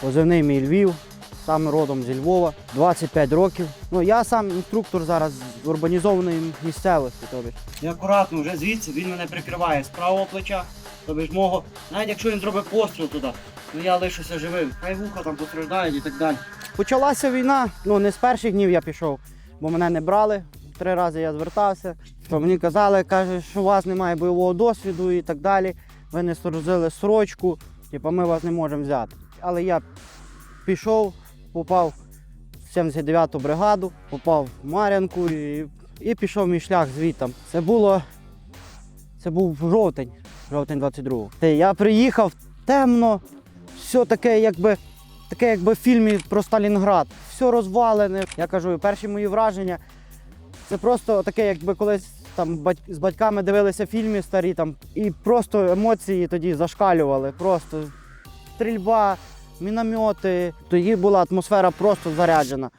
позивний мій Львів, сам родом зі Львова, 25 років. Ну, я сам інструктор зараз з урбанізованої місцевості. Тобі. Я акуратно вже звідси він мене прикриває з правого плеча, тобі ж мого. Навіть якщо він зробить постріл туди, ну я лишуся живим. Хай вуха там постраждають і так далі. Почалася війна, ну не з перших днів я пішов, бо мене не брали. Три рази я звертався. То мені казали, каже, що у вас немає бойового досвіду і так далі. Ви не сторожили срочку, типу ми вас не можемо взяти. Але я пішов, попав в 79-ту бригаду, попав в Мар'янку і, і пішов мій шлях звітом. Це було. Це був жовтень, жовтень 22-го. Те, Я приїхав темно, все таке, якби. Таке, якби в фільмі про Сталінград. Все розвалене. Я кажу, перші мої враження. Це просто таке, якби колись там з батьками дивилися фільми старі там, і просто емоції тоді зашкалювали. Просто стрільба, міномети. Тоді була атмосфера просто заряджена.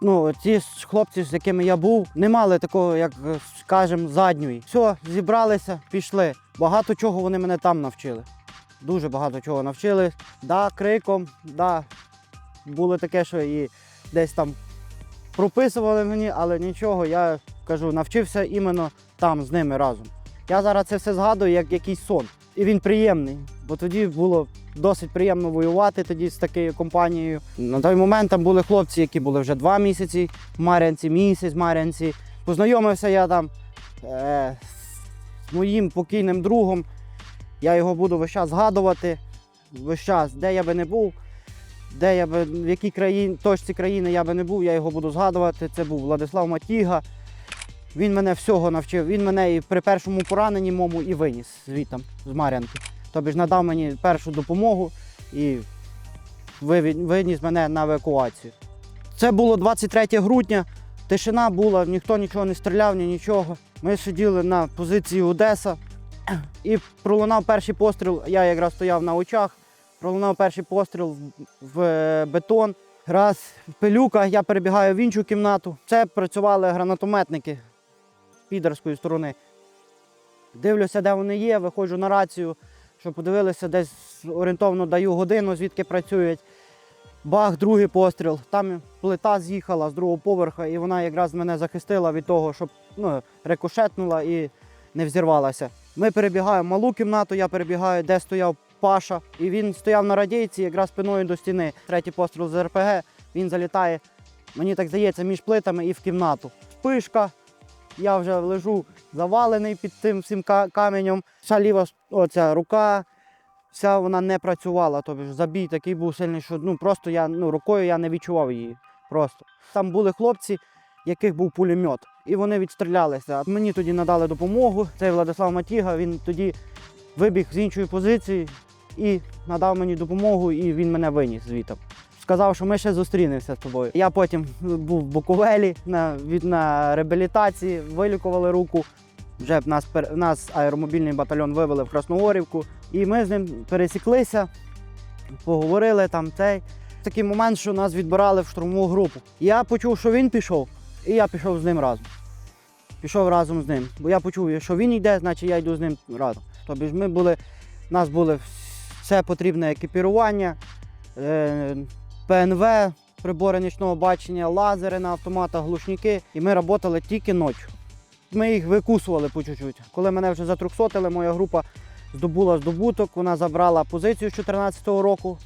Ну, ті хлопці, з якими я був, не мали такого, як скажемо, задньої. Все, зібралися, пішли. Багато чого вони мене там навчили. Дуже багато чого навчили. Да, криком, да, було таке, що і десь там прописували мені, але нічого, я кажу, навчився іменно там з ними разом. Я зараз це все згадую як якийсь сон. І він приємний, бо тоді було досить приємно воювати тоді з такою компанією. На той момент там були хлопці, які були вже два місяці в Мар'янці, місяць Мар'янці. Познайомився я там е, з моїм покійним другом. Я його буду весь час згадувати, весь час, де я би не був, де я би, в якій країні, точці країни я би не був, я його буду згадувати. Це був Владислав Матіга. Він мене всього навчив. Він мене і при першому пораненні мому і виніс звітом з Мар'янки. Тобі ж надав мені першу допомогу і виніс мене на евакуацію. Це було 23 грудня. Тишина була, ніхто нічого не стріляв, ні нічого. Ми сиділи на позиції Одеса і пролунав перший постріл. Я якраз стояв на очах. Пролунав перший постріл в, в е, бетон. Раз пилюка, я перебігаю в іншу кімнату. Це працювали гранатометники з підерської сторони. Дивлюся, де вони є, виходжу на рацію, щоб подивилися, десь орієнтовно даю годину, звідки працюють. Бах, другий постріл. Там плита з'їхала з другого поверха, і вона якраз мене захистила від того, щоб ну, рикошетнула і не взірвалася. Ми перебігаємо малу кімнату, я перебігаю, де стояв Паша, і він стояв на радійці, якраз спиною до стіни. Третій постріл з РПГ, він залітає, мені так здається, між плитами і в кімнату. Спишка, я вже лежу завалений під тим всім каменем. Вся ліва оця рука, вся вона не працювала. Тобто забій такий був сильний, що ну, просто я ну, рукою я не відчував її. Просто. Там були хлопці, яких був пулемет, і вони відстрілялися. Мені тоді надали допомогу. Цей Владислав Матіга, він тоді вибіг з іншої позиції і надав мені допомогу, і він мене виніс звідти. Сказав, що ми ще зустрінемося з тобою. Я потім був в Буковелі на, від, на реабілітації, вилікували руку. Вже нас, пер- нас аеромобільний батальйон вивели в Красногорівку. І ми з ним пересіклися, поговорили там цей. Такий момент, що нас відбирали в штурмову групу. Я почув, що він пішов, і я пішов з ним разом. Пішов разом з ним. Бо я почув, що він йде, значить я йду з ним разом. Тобто ми були, у нас було все потрібне екіпірування, е, ПНВ, прибори нічного бачення, лазери на автоматах, глушники. І ми працювали тільки ночі. Ми їх викусували по чуть-чуть. Коли мене вже затруксотили, моя група здобула здобуток, вона забрала позицію з 2014 року.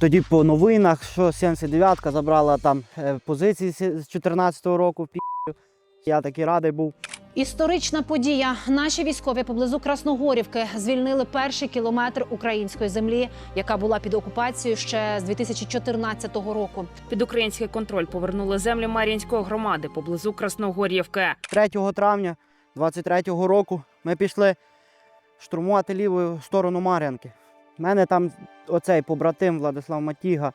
Тоді по новинах, що 79-ка забрала там е, позиції з 2014 року. Я такий радий був. Історична подія. Наші військові поблизу Красногорівки звільнили перший кілометр української землі, яка була під окупацією ще з 2014 року. Під український контроль повернули землі Мар'їнської громади поблизу Красногорівки. 3 травня 23-го року ми пішли штурмувати лівою сторону Мар'янки. У мене там оцей побратим Владислав Матіга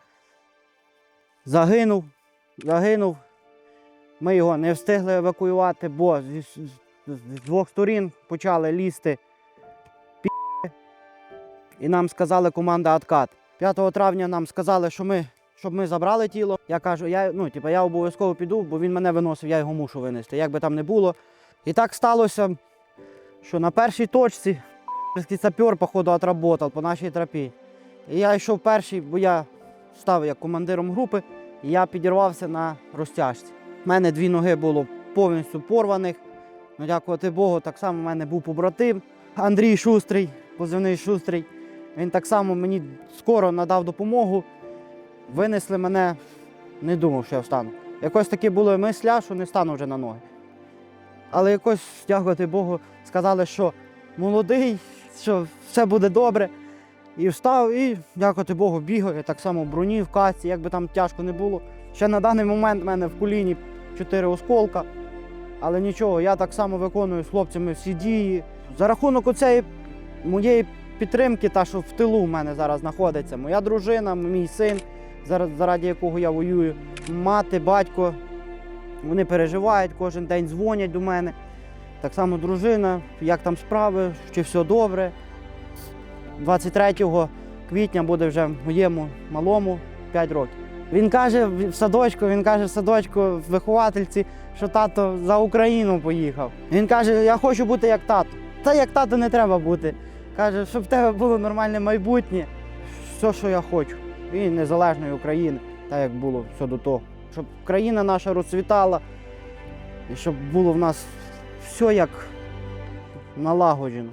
загинув. Загинув. Ми його не встигли евакуювати, бо з, двох сторін почали лізти пі. і нам сказали команда откат. 5 травня нам сказали, що ми, щоб ми забрали тіло. Я кажу, я, ну, типу, я обов'язково піду, бо він мене виносив, я його мушу винести, як би там не було. І так сталося, що на першій точці сапер, походу, отработав по нашій тропі. І я йшов перший, бо я став як командиром групи, і я підірвався на розтяжці. У мене дві ноги було повністю порваних. Ну, дякувати Богу, так само в мене був побратим Андрій Шустрий, позивний Шустрий. Він так само мені скоро надав допомогу. Винесли мене, не думав, що я встану. Якось такі були мисля, що не стану вже на ноги. Але якось, дякувати Богу, сказали, що молодий, що все буде добре. І встав, і, дякувати Богу, бігаю. Так само в броні, в касці, як би там тяжко не було. Ще на даний момент в мене в коліні чотири осколка. Але нічого, я так само виконую з хлопцями всі дії. За рахунок оцеї моєї підтримки, та що в тилу в мене зараз знаходиться, моя дружина, мій син, заради якого я воюю, мати, батько. Вони переживають, кожен день дзвонять до мене. Так само дружина, як там справи, чи все добре. 23 квітня буде вже моєму малому 5 років. Він каже в садочку, він каже в садочку виховательці, що тато за Україну поїхав. Він каже, я хочу бути як тато. Та як тато не треба бути. Каже, щоб в тебе було нормальне майбутнє, все, що я хочу. І незалежної України, так як було все до того. Щоб країна наша розцвітала, і щоб було в нас все як налагоджено.